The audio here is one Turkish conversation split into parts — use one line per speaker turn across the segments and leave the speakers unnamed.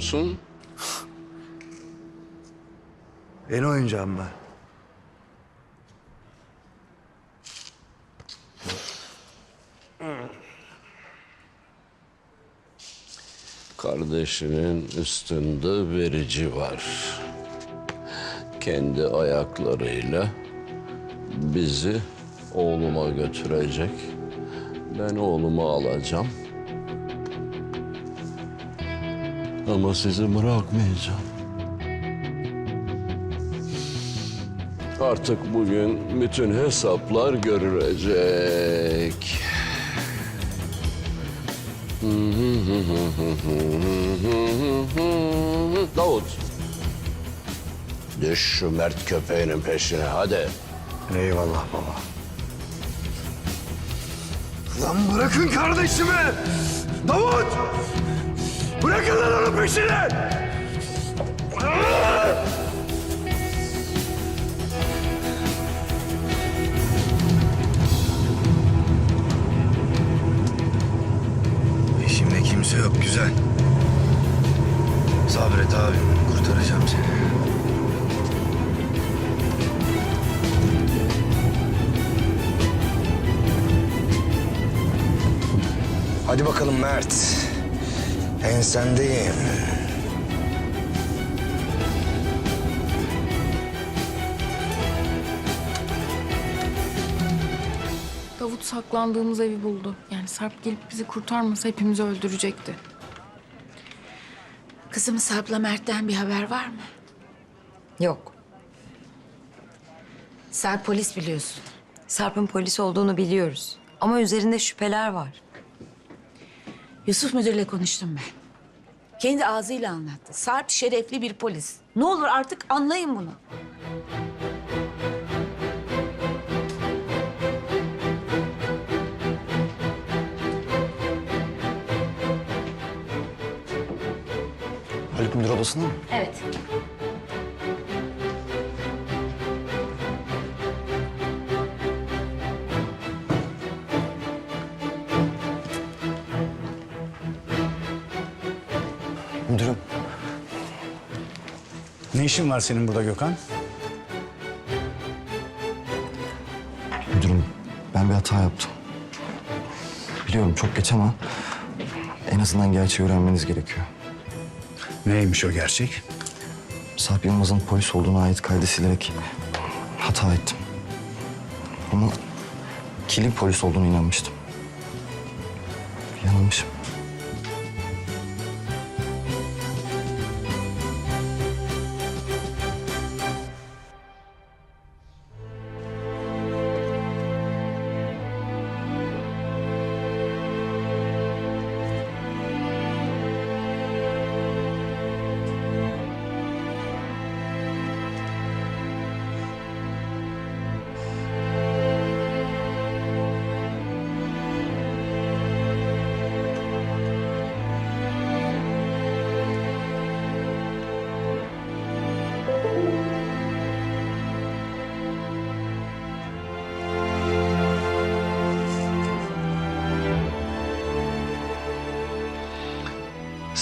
musun?
Yeni oyuncağım ben.
Kardeşinin üstünde verici var. Kendi ayaklarıyla bizi oğluma götürecek. Ben oğlumu alacağım. Ama sizi bırakmayacağım. Artık bugün bütün hesaplar görülecek. Davut. Düş şu Mert köpeğinin peşine hadi.
Eyvallah baba. Lan bırakın kardeşimi! Davut! Bırakın lan onun peşini! Şimdi kimse yok güzel. Sabret abim kurtaracağım seni. Hadi bakalım Mert. Ensendeyim.
Davut saklandığımız evi buldu. Yani Sarp gelip bizi kurtarmasa hepimizi öldürecekti.
Kızımız Sarp'la Mert'ten bir haber var mı?
Yok.
Sarp polis biliyorsun.
Sarp'ın polis olduğunu biliyoruz. Ama üzerinde şüpheler var.
Yusuf müdürle konuştum ben. Kendi ağzıyla anlattı. Sarp şerefli bir polis. Ne olur artık anlayın bunu.
Haluk Müdür odasında mı?
Evet.
İşin var senin burada Gökhan?
Müdürüm ben bir hata yaptım. Biliyorum çok geç ama en azından gerçeği öğrenmeniz gerekiyor.
Neymiş o gerçek?
Sarp Yılmaz'ın polis olduğuna ait kaydı silerek hata ettim. Ama kilin polis olduğunu inanmıştım. Yanılmışım.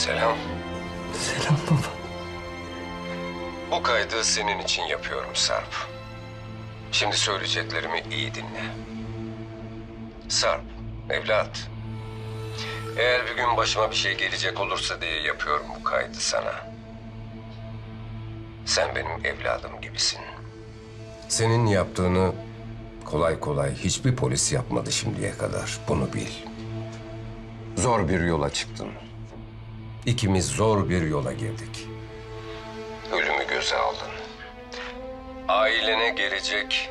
Selam.
Selam baba.
Bu kaydı senin için yapıyorum Sarp. Şimdi söyleyeceklerimi iyi dinle. Sarp, evlat. Eğer bir gün başıma bir şey gelecek olursa diye yapıyorum bu kaydı sana. Sen benim evladım gibisin. Senin yaptığını kolay kolay hiçbir polis yapmadı şimdiye kadar. Bunu bil. Zor bir yola çıktın. İkimiz zor bir yola girdik. Ölümü göze aldın. Ailene gelecek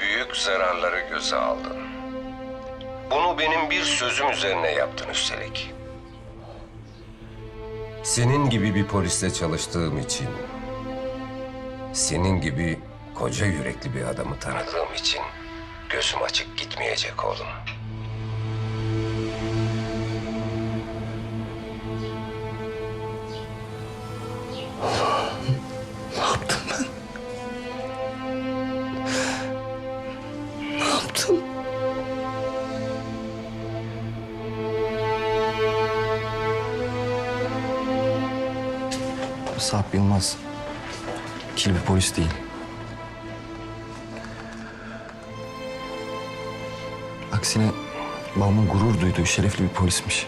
büyük zararları göze aldın. Bunu benim bir sözüm üzerine yaptın üstelik. Senin gibi bir polisle çalıştığım için, senin gibi koca yürekli bir adamı tanıdığım için gözüm açık gitmeyecek oğlum.
Yılmaz kil bir polis değil. Aksine babamın gurur duyduğu şerefli bir polismiş.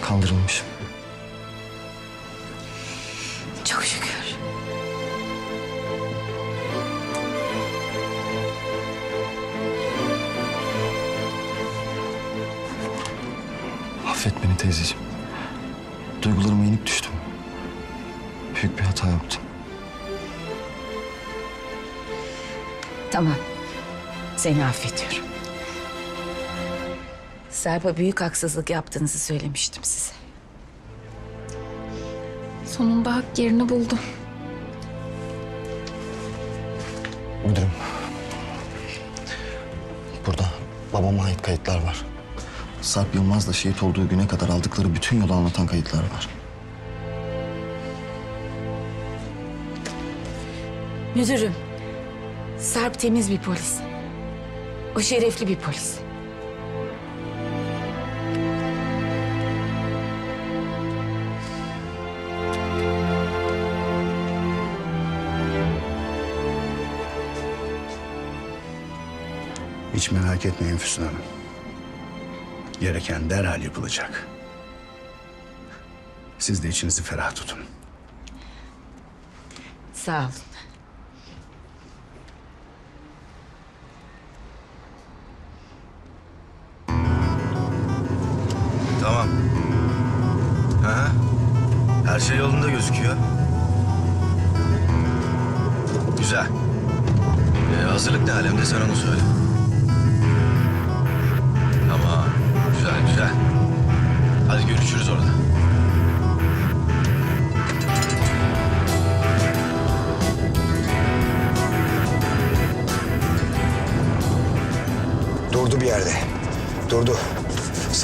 Kandırılmışım.
Çok şükür.
Affet beni teyzeciğim. Duygularıma yenik düştüm. Büyük bir hata yaptım.
Tamam. Seni affediyorum. Sarp'a büyük haksızlık yaptığınızı söylemiştim size.
Sonunda hak yerini buldu.
Müdürüm. Burada babama ait kayıtlar var. Sarp Yılmaz'la şehit olduğu güne kadar aldıkları bütün yolu anlatan kayıtlar var.
Müdürüm, Sarp temiz bir polis. O şerefli bir polis.
Hiç merak etmeyin Füsun Hanım. Gereken derhal yapılacak. Siz de içinizi ferah tutun.
Sağ olun.
Tamam. Ha? Her şey yolunda gözüküyor. Güzel. Ee, hazırlık ne alemde sen onu söyle.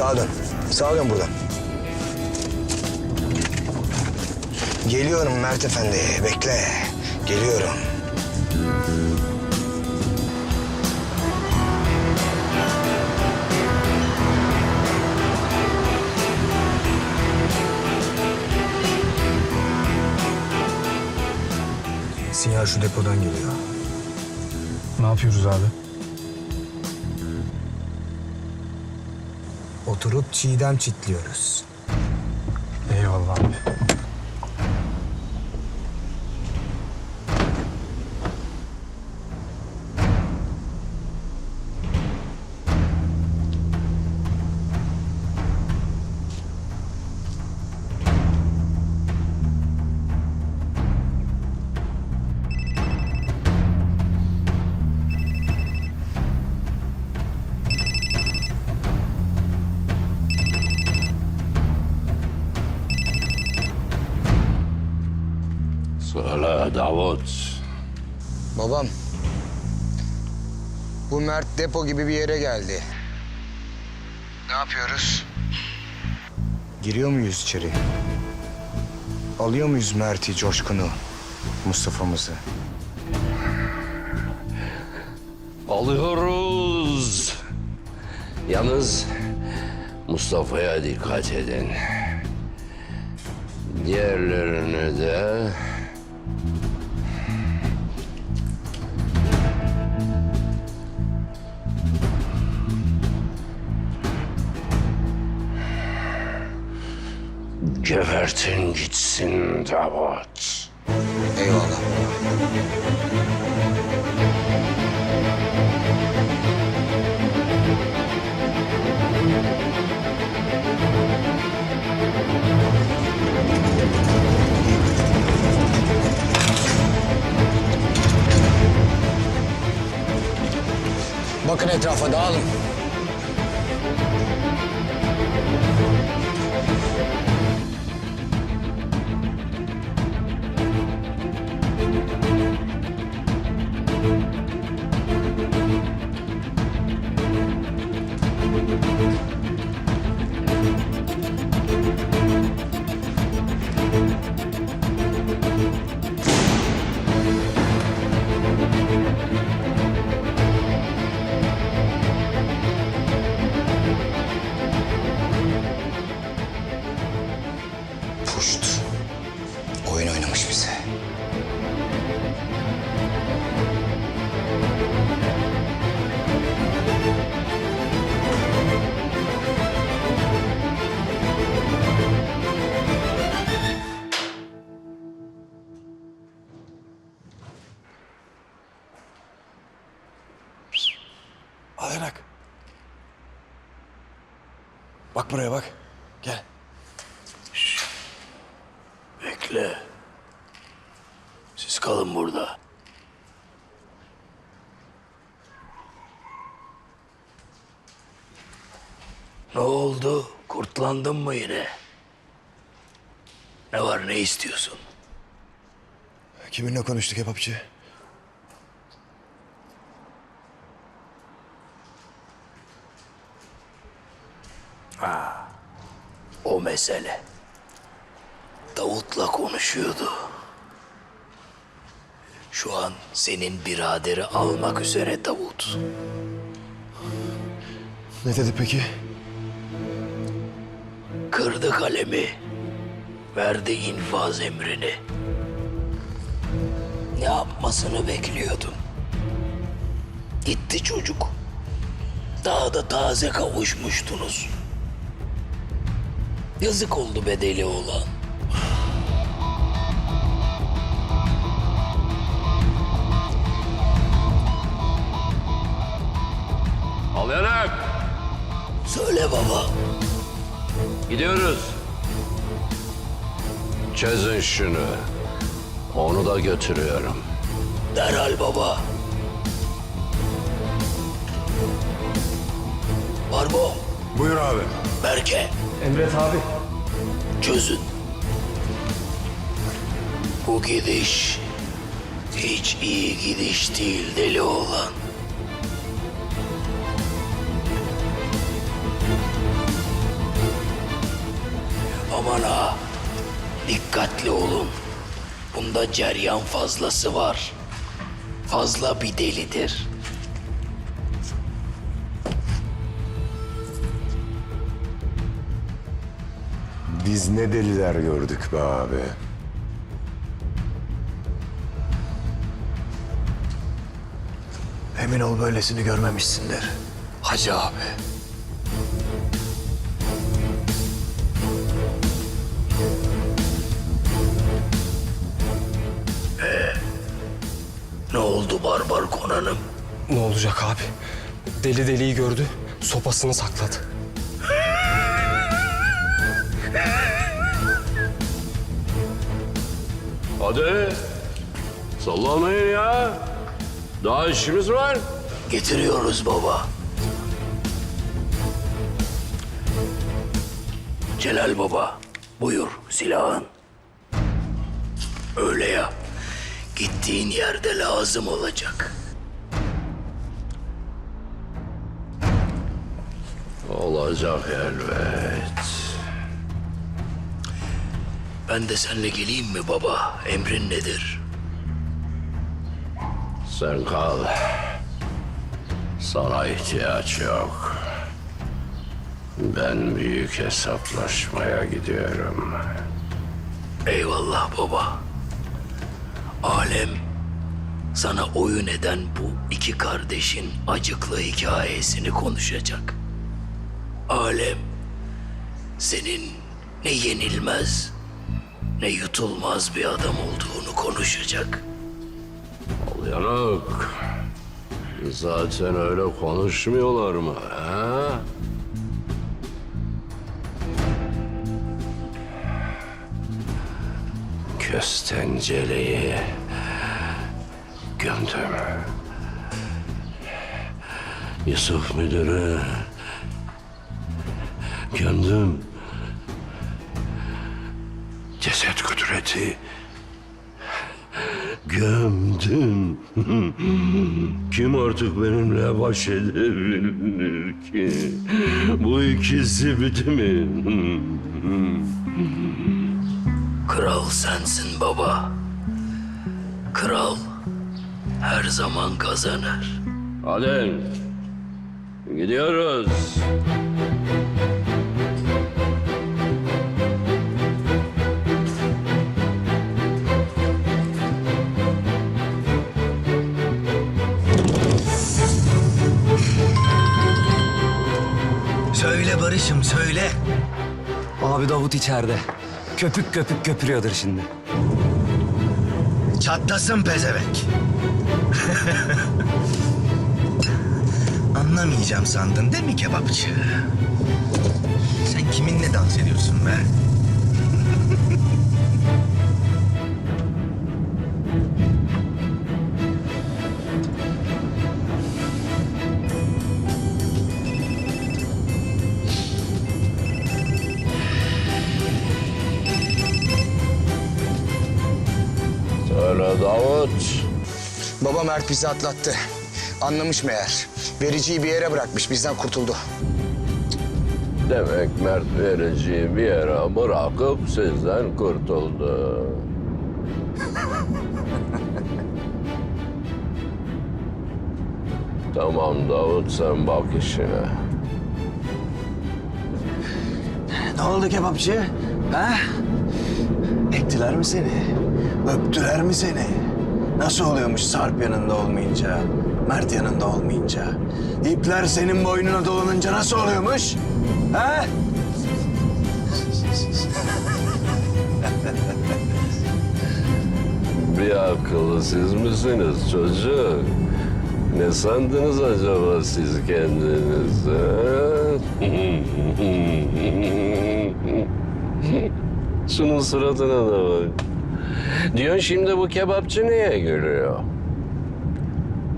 Sağa dön. Sağa dön buradan. Geliyorum Mert Efendi. Bekle. Geliyorum.
Sinyal şu depodan geliyor.
Ne yapıyoruz abi?
Oturup çiğdem çitliyoruz.
Davut.
Babam. Bu Mert depo gibi bir yere geldi. Ne yapıyoruz? Giriyor muyuz içeri? Alıyor muyuz Mert'i, Coşkun'u, Mustafa'mızı?
Alıyoruz. Yalnız Mustafa'ya dikkat edin. Diğerlerini de gebertin gitsin Davut.
Eyvallah. Bakın etrafa dağılın.
Bak buraya bak. Gel.
Bekle. Siz kalın burada. Ne oldu? Kurtlandın mı yine? Ne var ne istiyorsun?
Kiminle konuştuk kebapçı?
O mesele. Davut'la konuşuyordu. Şu an senin biraderi almak üzere Davut.
Ne dedi peki?
Kırdı kalemi. Verdi infaz emrini. Ne yapmasını bekliyordum. Gitti çocuk. Daha da taze kavuşmuştunuz. Yazık oldu bedeli olan. Al yanak. Söyle baba. Gidiyoruz. Çözün şunu. Onu da götürüyorum. Derhal baba. Barbo,
Buyur abi.
Berke.
Emret abi.
Çözün. Bu gidiş hiç iyi gidiş değil deli oğlan. Aman ha, dikkatli olun. Bunda ceryan fazlası var. Fazla bir delidir.
Biz ne deliler gördük be abi. Emin ol böylesini görmemişsindir. Hacı abi.
Ne oldu Barbar Konan'ım?
Ne olacak abi? Deli deliyi gördü. Sopasını sakladı.
Hadi. Sallamayın ya. Daha işimiz var. Getiriyoruz baba. Celal baba, buyur silahın. Öyle yap. Gittiğin yerde lazım olacak. Olacak elbet. Ben de seninle geleyim mi baba? Emrin nedir? Sen kal. Sana ihtiyaç yok. Ben büyük hesaplaşmaya gidiyorum. Eyvallah baba. Alem sana oyun eden bu iki kardeşin acıklı hikayesini konuşacak. Alem senin ne yenilmez ne yutulmaz bir adam olduğunu konuşacak. Al yanık. Zaten öyle konuşmuyorlar mı? Ha? Köstenceleyi gömdüm. Yusuf müdürü gömdüm. Ceset kudreti gömdüm. Kim artık benimle baş edebilir ki? Bu ikisi bitti mi? Kral sensin baba. Kral her zaman kazanır. Hadi gidiyoruz.
Barış'ım söyle.
Abi Davut içeride. Köpük köpük köpürüyordur şimdi.
Çatlasın pezevenk. Anlamayacağım sandın değil mi kebapçı? Sen
Kiminle dans ediyorsun be?
Davut.
Baba Mert bizi atlattı. Anlamış meğer. Vericiyi bir yere bırakmış. Bizden kurtuldu.
Demek Mert vericiyi bir yere bırakıp sizden kurtuldu. tamam Davut sen bak işine.
Ne oldu kebapçı? Ha? Ektiler mi seni? Öptüler mi seni? Nasıl oluyormuş Sarp yanında olmayınca, Mert yanında olmayınca? İpler senin boynuna dolanınca nasıl oluyormuş? Ha?
Bir akıllı siz misiniz çocuk? Ne sandınız acaba siz kendinizi? Şunun suratına da bak. Diyorsun şimdi bu kebapçı niye gülüyor?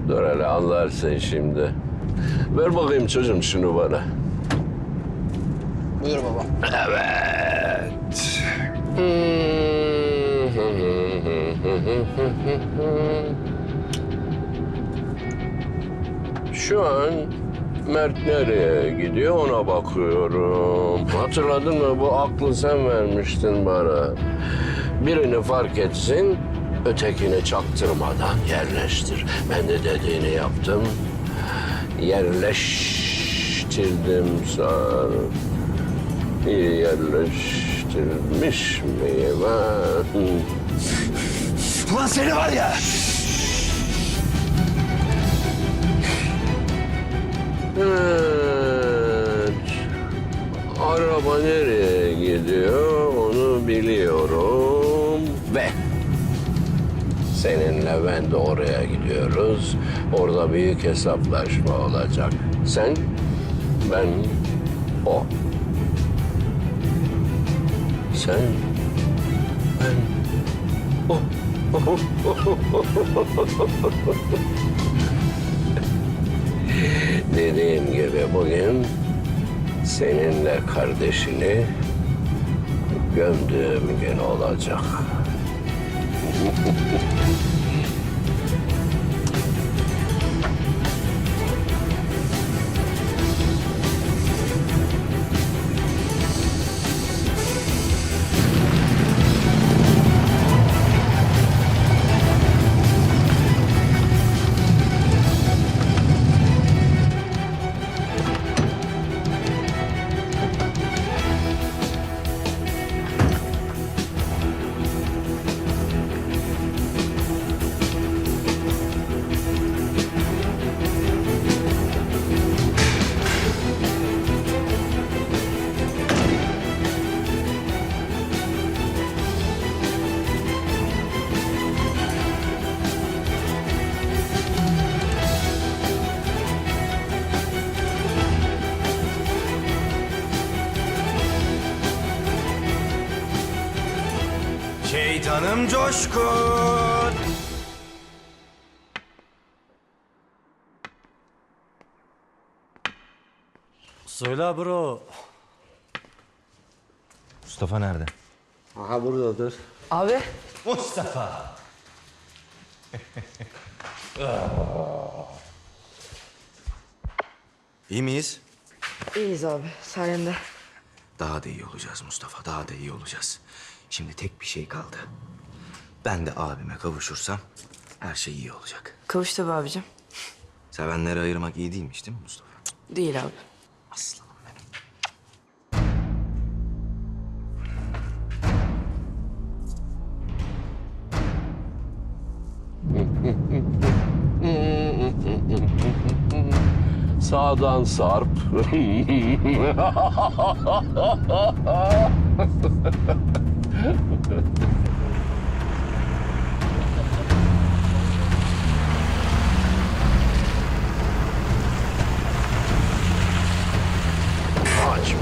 Dur hele anlarsın şimdi. Ver bakayım çocuğum şunu bana.
Buyur baba.
Evet. Şu an Mert nereye gidiyor ona bakıyorum. Hatırladın mı bu aklı sen vermiştin bana. Birini fark etsin, ötekini çaktırmadan yerleştir. Ben de dediğini yaptım. Yerleştirdim. İyi yerleştirmiş miyim ha?
Ulan seni var ya!
Evet. Araba nereye gidiyor onu biliyorum seninle ben de oraya gidiyoruz. Orada büyük hesaplaşma olacak. Sen, ben, o. Sen, ben, o. Dediğim gibi bugün seninle kardeşini gömdüğüm gün olacak. ほほほほ。
Şeytanım coşkun.
Söyle bro.
Mustafa nerede?
Aha buradadır.
Abi.
Mustafa. İyi miyiz?
İyiyiz abi sayende.
Daha da iyi olacağız Mustafa, daha da iyi olacağız. Şimdi tek bir şey kaldı. Ben de abime kavuşursam her şey iyi olacak.
Kavuş tabii abicim.
Sevenleri ayırmak iyi değilmiş değil mi Mustafa?
Değil abi.
Aslanım benim.
Sağdan sarp. Açma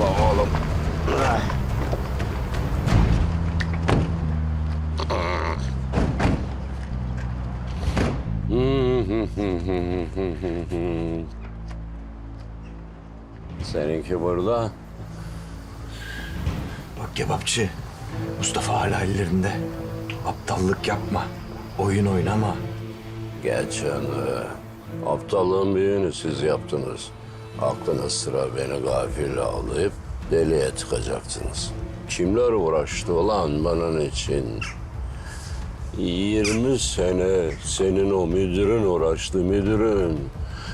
oğlum. Seninki burada.
Bak kebapçı. Mustafa hala ellerinde. Aptallık yapma. Oyun oynama.
Geçen aptallığın büyüğünü siz yaptınız. Aklınız sıra beni gafil alıp deliye tıkacaktınız. Kimler uğraştı ulan bunun için? 20 sene senin o müdürün uğraştı müdürün.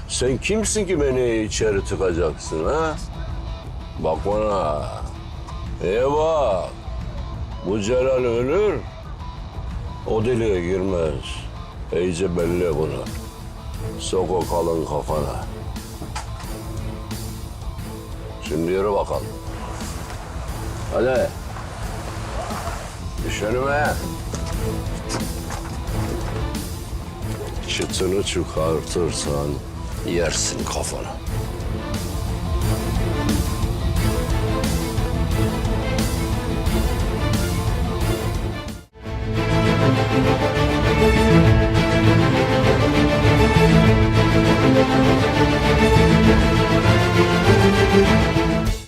Sen kimsin ki beni içeri tıkacaksın ha? Bak bana. Bak. Bu Celal ölür. O deliğe girmez. İyice belli bunu. Sok o kalın kafana. Şimdi yürü bakalım. Hadi. Düş önüme. Çıtını çıkartırsan yersin kafana.